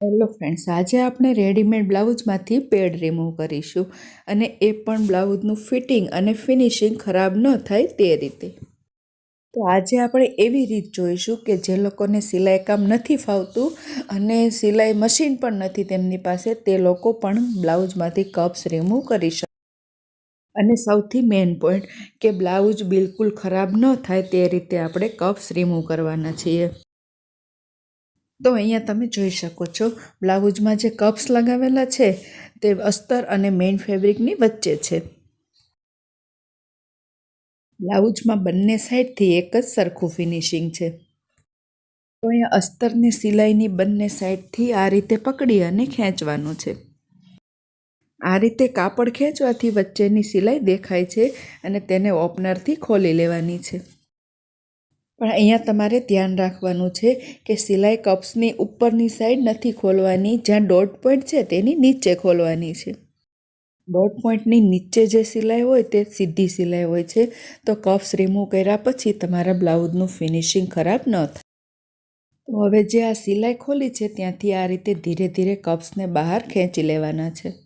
Hello friends, આજે આપણે readymade બ્લાઉઝમાંથી pad remove કરીશું અને એ પણ બ્લાઉઝનું ફિટિંગ અને ફિનિશિંગ ખરાબ ન થાય તે રીતે. તો આજે આપણે એવી રીત જોઈશું કે જે લોકોને સિલાઈ કામ નથી ફાવતું અને સિલાઈ મશીન પણ નથી તેમની પાસે, તે લોકો પણ બ્લાઉઝમાંથી કપ્સ રિમૂવ કરી શકે. અને સૌથી મેઇન પોઈન્ટ, કે બ્લાઉઝ બિલકુલ ખરાબ ન થાય તે રીતે આપણે કપ્સ રિમૂવ કરવાના છીએ. તો અહીંયા તમે જોઈ શકો છો, બ્લાઉઝમાં જે કપ્સ લગાવેલા છે, તે અસ્તર અને મેઇન ફેબ્રિકની વચ્ચે છે. બ્લાઉઝમાં બંને સાઈડથી એક જ સરખું ફિનિશિંગ છે. તો અહીંયા અસ્તરની સિલાઈની બંને સાઈડથી આ રીતે પકડી અને ખેંચવાનું છે. આ રીતે કાપડ ખેંચવાથી વચ્ચેની સિલાઈ દેખાય છે અને તેને ઓપનરથી ખોલી લેવાની છે. પણ અહીંયા તમારે ધ્યાન રાખવાનું છે કે સિલાઈ કપ્સની ઉપરની સાઈડ નથી ખોલવાની, જ્યાં ડોટ પોઈન્ટ છે તેની નીચે ખોલવાની છે. ડોટ પોઈન્ટની નીચે જે સિલાઈ હોય તે સીધી સિલાઈ હોય છે. તો કપ્સ રિમૂવ કર્યા પછી તમારા બ્લાઉઝનું ફિનિશિંગ ખરાબ ન થાય. તો હવે જે આ સિલાઈ ખોલી છે ત્યાંથી આ રીતે ધીરે ધીરે કપ્સને બહાર ખેંચી લેવાના છે.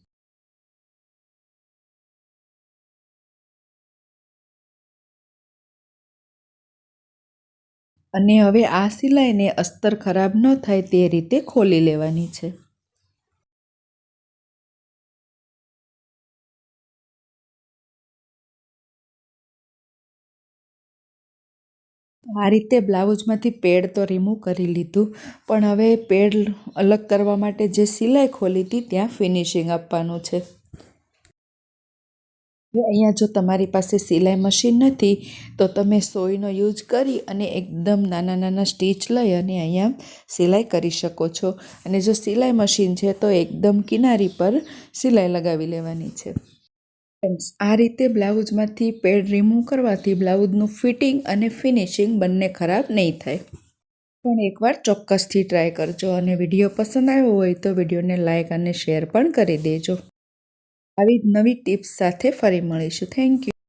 અને હવે આ સિલાઈને અસ્તર ખરાબ ન થાય તે રીતે ખોલી લેવાની છે. આ રીતે બ્લાઉઝમાંથી પેડ તો રિમૂવ કરી લીધું, પણ હવે પેડ અલગ કરવા માટે જે સિલાઈ ખોલી હતી ત્યાં ફિનિશિંગ આપવાનું છે. હવે અહીંયા જો તમારી પાસે સિલાઈ મશીન નથી, તો તમે સોયનો યુઝ કરી અને એકદમ નાના નાના સ્ટીચ લઈ અને અહીંયા સિલાઈ કરી શકો છો. અને જો સિલાઈ મશીન છે, તો એકદમ કિનારી પર સિલાઈ લગાવી લેવાની છે. આ રીતે બ્લાઉઝમાંથી પેડ રિમૂવ કરવાથી બ્લાઉઝનું ફિટિંગ અને ફિનિશિંગ બંને ખરાબ નહીં થાય. પણ એકવાર ચોક્કસથી ટ્રાય કરજો અને વીડિયો પસંદ આવ્યો હોય તો વિડીયોને લાઇક અને શેર પણ કરી દેજો. આવી નવી ટિપ્સ સાથે ફરી મળીશું. Thank you